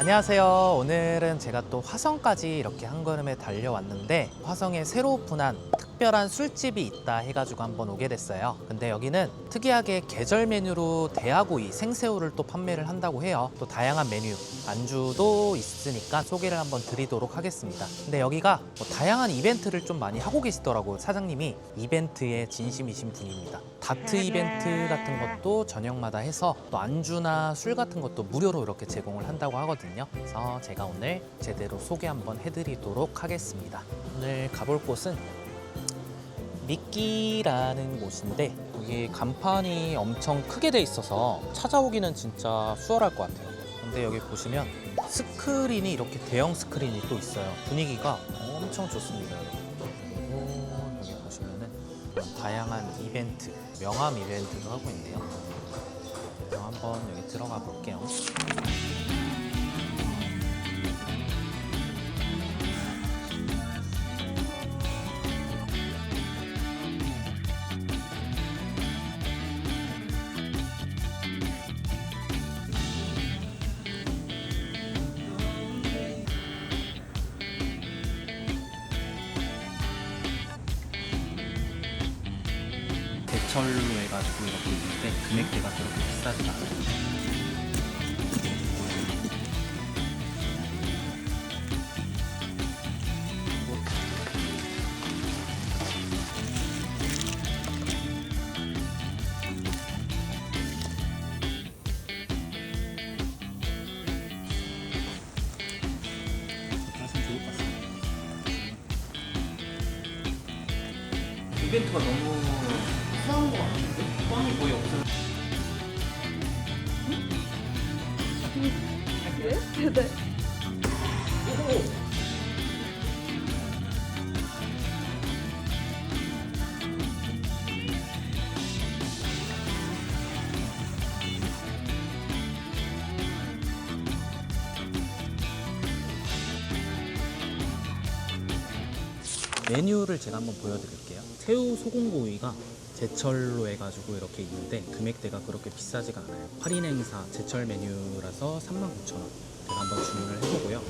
안녕하세요. 오늘은 제가 또 화성까지 이렇게 한 걸음에 달려왔는데 화성에 새로 오픈한 특별한 술집이 있다 해가지고 한번 오게 됐어요. 근데 여기는 특이하게 계절 메뉴로 대하고이 생새우를 또 판매를 한다고 해요. 또 다양한 메뉴 안주도 있으니까 소개를 한번 드리도록 하겠습니다. 근데 여기가 뭐 다양한 이벤트를 좀 많이 하고 계시더라고요. 사장님이 이벤트에 진심이신 분입니다. 다트 이벤트 같은 것도 저녁마다 해서 또 안주나 술 같은 것도 무료로 이렇게 제공을 한다고 하거든요. 그래서 제가 오늘 제대로 소개 한번 해드리도록 하겠습니다. 오늘 가볼 곳은 미끼라는 곳인데 여기 간판이 엄청 크게 돼 있어서 찾아오기는 진짜 수월할 것 같아요. 근데 여기 보시면 스크린이 이렇게 대형 스크린이 또 있어요. 분위기가 엄청 좋습니다. 그리고 여기 보시면은 다양한 이벤트, 명함 이벤트도 하고 있네요. 한번 여기 들어가 볼게요. 철로 해가지고 이렇게 있는데 금액대가 그렇게 비싸지 않아요. 이벤트가 너무 꽝이 거의 없어요. 네? 네. 메뉴를 제가 한번 보여드릴게요. 새우 소금구이가 제철로 해가지고 이렇게 있는데 금액대가 그렇게 비싸지가 않아요. 할인 행사 제철 메뉴라서 39,000원. 제가 한번 주문을 해보고요.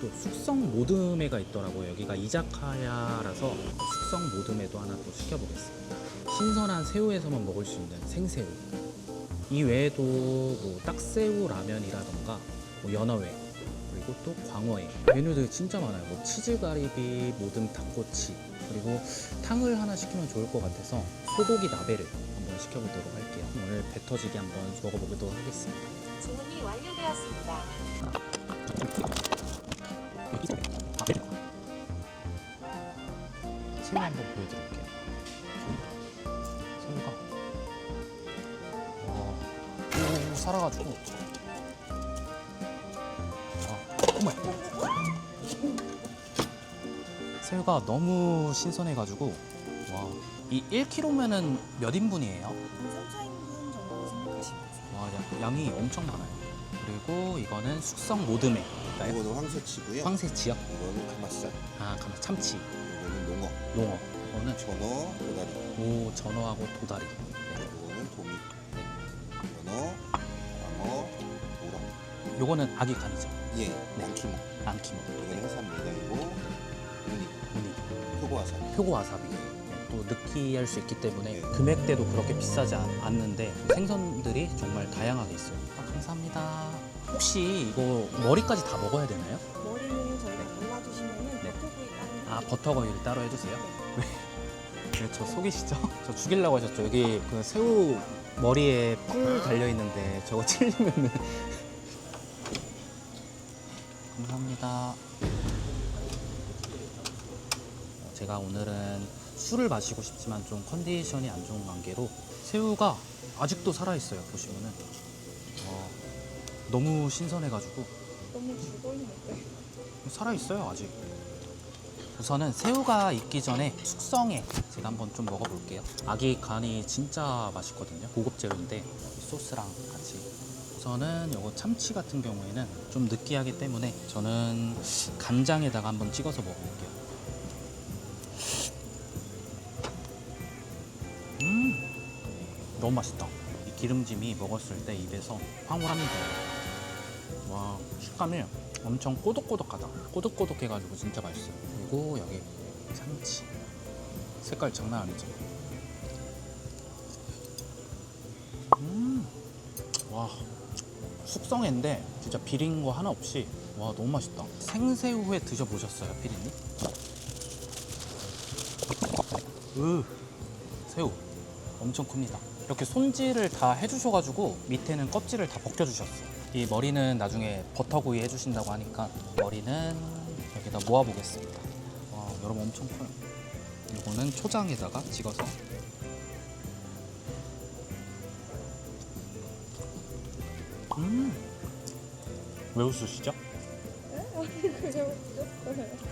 또 숙성 모듬회가 있더라고요. 여기가 이자카야라서 숙성 모듬회도 하나 또 시켜보겠습니다. 신선한 새우에서만 먹을 수 있는 생새우. 이 외에도 뭐 딱새우 라면이라던가 뭐 연어회 그리고 또 광어회 메뉴들이 진짜 많아요. 뭐 치즈가리비, 모듬 닭꼬치 그리고 탕을 하나 시키면 좋을 것 같아서 소고기 나베를 한번 시켜보도록 할게요. 오늘 배 터지게 한번 먹어보도록 하겠습니다. 주문이 완료되었습니다. 새우 한번 보여드릴게요. 새우가 와, 오, 살아가지고 아, 어머 새우가 너무 신선해가지고 와, 이 1kg면은 몇 인분이에요? 3, 4인분 정도 생각하시면 돼요. 와, 양- 양이 엄청 많아요. 그리고 이거는 숙성 모듬회. 이거는 황새치고요. 황새치요? 이거는 가마살. 아, 가만 참치, 이거는 농어, 농어. 이거는 전어, 도다리. 오 전어하고 도다리. 이거는 도미. 연어, 광어, 우럭. 요거는 아기 간이죠. 예, 양키모. 안키모. 이거는 해산 메다이고 우니, 우니. 표고 와사비. 표고 와사비. 또 느끼할 수 있기 때문에 네. 금액대도 그렇게 비싸지 않, 않는데 생선들이 정말 다양하게 있어요. 아, 감사합니다. 혹시 이거 머리까지 다 먹어야 되나요? 머리는 저희가 골라주시면은 네. 버터구이 따로 아 버터거위를 따로 해주세요. 왜저 속이시죠? 저 죽이려고 하셨죠? 여기 그 새우 머리에 뿔 달려 있는데 저거 찔리면은 제가 오늘은 술을 마시고 싶지만 좀 컨디션이 안 좋은 관계로 새우가 아직도 살아 있어요. 보시면은 어, 너무 신선해가지고 너무 죽어 있는데. 살아 있어요 아직. 우선은 새우가 익기 전에 숙성에 제가 한번 좀 먹어볼게요. 아기 간이 진짜 맛있거든요. 고급 재료인데 이 소스랑 같이. 우선은 요거 참치 같은 경우에는 좀 느끼하기 때문에 저는 간장에다가 한번 찍어서 먹어볼게요. 너무 맛있다. 이 기름짐이 먹었을 때 입에서 황홀합니다. 와 식감이 엄청 꼬독꼬독하다. 꼬독꼬독해가지고 진짜 맛있어요. 그리고 여기 참치. 색깔 장난 아니죠? 음, 와 숙성회인데 진짜 비린 거 하나 없이 와 너무 맛있다. 생새우회 드셔보셨어요, 피디님? 으 새우 엄청 큽니다. 이렇게 손질을 다 해주셔가지고 밑에는 껍질을 다 벗겨주셨어요. 이 머리는 나중에 버터구이 해주신다고 하니까 머리는 여기다 모아보겠습니다. 와 여러분 엄청 커요. 이거는 초장에다가 찍어서 음. 왜 웃으시죠? 웃겼어요.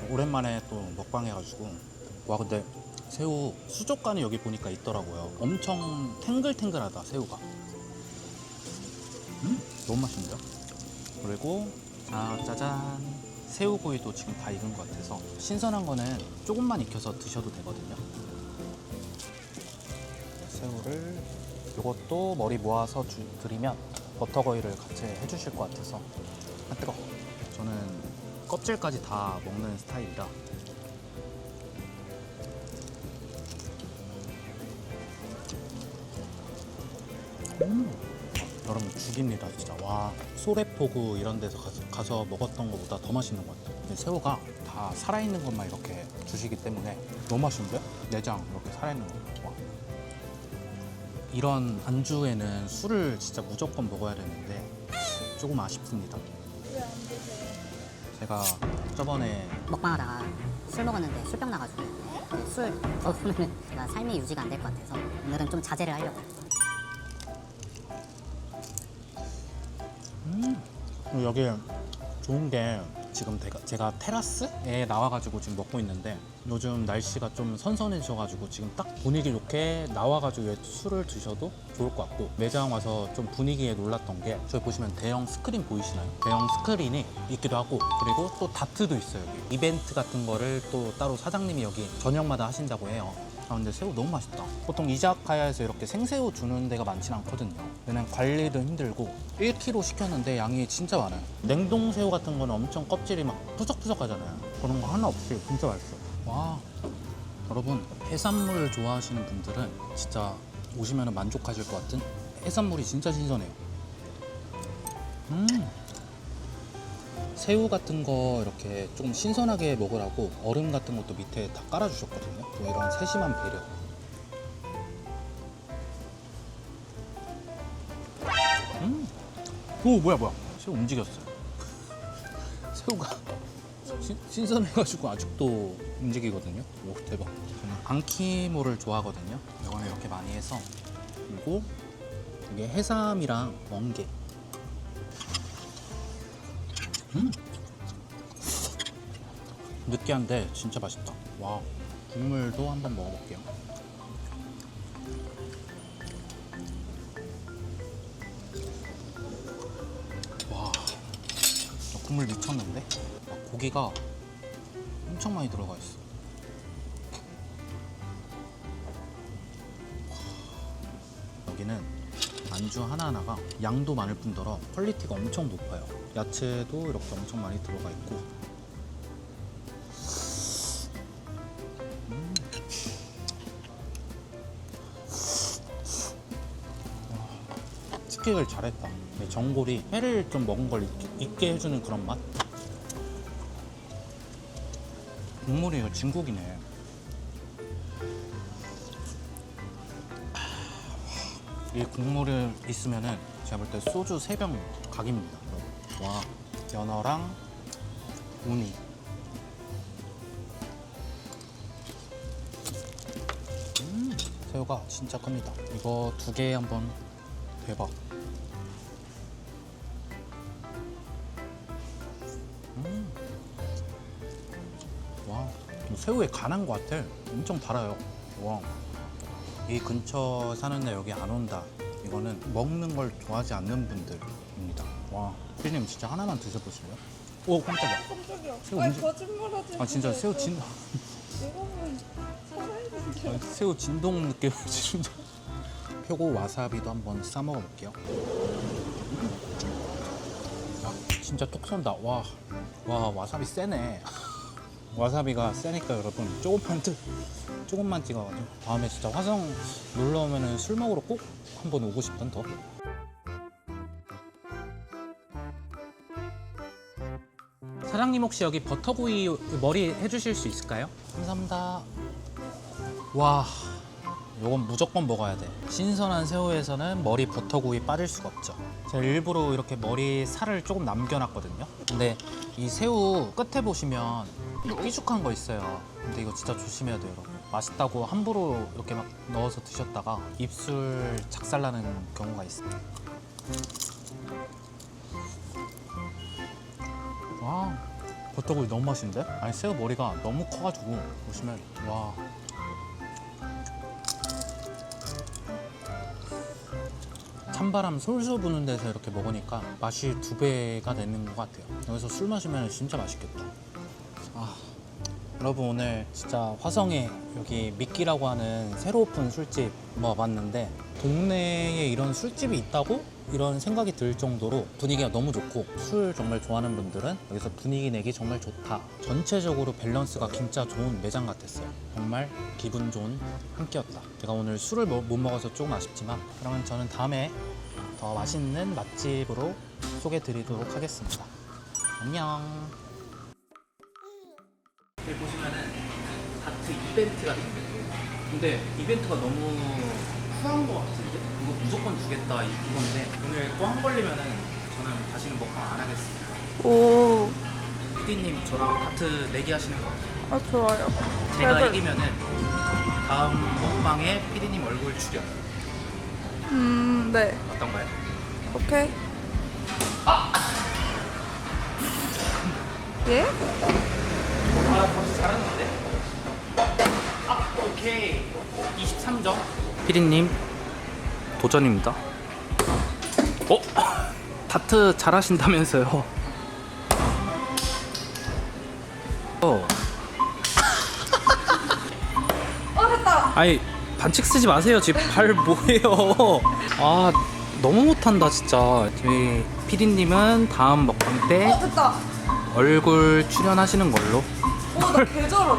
오랜만에 또 먹방 해가지고 와 근데 새우 수족관이 여기 보니까 있더라고요. 엄청 탱글탱글하다 새우가. 음? 너무 맛있는데요? 그리고 아 짜잔. 새우구이도 지금 다 익은 것 같아서 신선한 거는 조금만 익혀서 드셔도 되거든요. 새우를 이것도 머리 모아서 주, 드리면 버터거위를 같이 해주실 것 같아서. 아 뜨거 저는 껍질까지 다 먹는 스타일이라 음, 여러분 죽입니다 진짜 와 소래포구 이런 데서 가서, 가서 먹었던 것보다 더 맛있는 것 같아요 새우가 다 살아있는 것만 이렇게 주시기 때문에 너무 맛있는데? 내장 이렇게 살아있는 거 와. 이런 안주에는 술을 진짜 무조건 먹어야 되는데 조금 아쉽습니다? 제가 저번에 먹방하다가 술 먹었는데 술병 나가지고 술 더 보면은 제가 삶이 유지가 안 될 것 같아서 오늘은 좀 자제를 하려고 음, 여기 좋은 게 지금 제가, 제가 테라스에 나와가지고 지금 먹고 있는데 요즘 날씨가 좀 선선해져가지고 지금 딱 분위기 좋게 나와가지고 술을 드셔도 좋을 것 같고 매장 와서 좀 분위기에 놀랐던 게 저기 보시면 대형 스크린 보이시나요? 대형 스크린이 있기도 하고 그리고 또 다트도 있어요 이벤트 같은 거를 또 따로 사장님이 여기 저녁마다 하신다고 해요 아 근데 새우 너무 맛있다. 보통 이자카야에서 이렇게 생새우 주는 데가 많진 않거든요. 왜냐면 관리도 힘들고 1kg 시켰는데 양이 진짜 많아요. 냉동 새우 같은 거는 엄청 껍질이 막 푸석푸석 하잖아요. 그런 거 하나 없이 진짜 맛있어. 와. 여러분 해산물 좋아하시는 분들은 진짜 오시면 만족하실 것 같은 해산물이 진짜 신선해요. 음 새우 같은 거 이렇게 좀 신선하게 먹으라고 얼음 같은 것도 밑에 다 깔아주셨거든요. 뭐 이런 세심한 배려. 음, 오 뭐야 뭐야 새우 움직였어요. 새우가 신- 신선해가지고 아직도 움직이거든요. 오 대박. 저는 안키모를 좋아하거든요. 이거는 이렇게 많이 해서 그리고 이게 해삼이랑 멍게. 음. 느끼한데 진짜 맛있다. 와 국물도 한번 먹어볼게요. 와 국물 미쳤는데 와, 고기가 엄청 많이 들어가 있어. 안주 하나하나가 양도 많을 뿐더러 퀄리티가 엄청 높아요. 야채도 이렇게 엄청 많이 들어가 있고. 음. 와, 치킨을 잘했다. 네, 전골이 회를 좀 먹은 걸 잊- 잊게 해주는 그런 맛? 국물이 이거 진국이네. 이 국물을 있으면은 제가 볼 때 소주 3병 각입니다. 여러분. 와, 연어랑 우니. 음, 새우가 진짜 큽니다. 이거 두 개 한번 대박. 음. 와, 이 새우에 간한 것 같아. 엄청 달아요. 와. 이 근처 사는데 여기 안 온다. 이거는 먹는 걸 좋아하지 않는 분들입니다. 와, 피디님 진짜 하나만 드셔보실래요? 오, 깜짝이야. 깜짝이야. 새우 아니 움직- 거짓말하지 아, 진짜 새우 진, 이거는. 아, 새우 진동 진짜. 표고 와사비도 한번 싸 먹어볼게요. 아, 진짜 진짜 톡 쏜다. 와, 와 와사비 세네. 와사비가 세니까 여러분 조금만 뜨, 조금만 찍어가지고 다음에 진짜 화성 놀러 오면은 술 먹으러 꼭 한번 오고 싶던 더. 사장님 혹시 여기 버터구이 머리 해주실 수 있을까요? 감사합니다. 와, 요건 무조건 먹어야 돼. 신선한 새우에서는 머리 버터구이 빠질 수가 없죠. 제가 일부러 이렇게 머리 살을 조금 남겨놨거든요. 근데 이 새우 끝에 보시면 삐죽한 거 있어요. 근데 이거 진짜 조심해야 돼요, 여러분. 맛있다고 함부로 이렇게 막 넣어서 드셨다가 입술 작살나는 경우가 있어요. 와, 버터구이 너무 맛있는데? 아니 새우 머리가 너무 커가지고 보시면 와. 찬바람 솔솔 부는 데서 이렇게 먹으니까 맛이 두 배가 되는 것 같아요. 여기서 술 마시면 진짜 맛있겠다. 아, 여러분 오늘 진짜 화성에 여기 미끼라고 하는 새로 오픈 술집 와봤는데 동네에 이런 술집이 있다고 이런 생각이 들 정도로 분위기가 너무 좋고 술 정말 좋아하는 분들은 여기서 분위기 내기 정말 좋다. 전체적으로 밸런스가 진짜 좋은 매장 같았어요. 정말 기분 좋은 한 끼였다. 제가 오늘 술을 뭐- 못 먹어서 조금 아쉽지만 그러면 저는 다음에 더 맛있는 맛집으로 소개 드리도록 하겠습니다. 안녕. 여기 보시면은 다트 이벤트 같은 게 있어요. 근데 이벤트가 너무 후한 것 같은데? 이거 무조건 주겠다 이- 이건데 오늘 또한 걸리면은 저는 다시는 먹방 안 하겠습니다. 오, 피디님 저랑 다트 내기 하시는 거 같아요. 아 좋아요. 제가 그래도- 이기면은 다음 먹방에 피디님 얼굴 출연 음, 네. 어떤가요? 오케이. 예? 아 벌써 잘하는데? 아 오케이 23점 피디님 도전입니다 어? 다트 잘하신다면서요 어. 어, 됐다. 아니 반칙 쓰지 마세요 지금 발 뭐예요 아 너무 못한다 진짜 저희 피디님은 다음 먹방 때 어, 됐다. 얼굴 출연하시는 걸로 오, 나 개잘함.